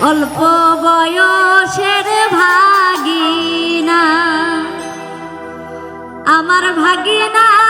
অল্প বয়সের ভাগিনা। আমার ভাগিনা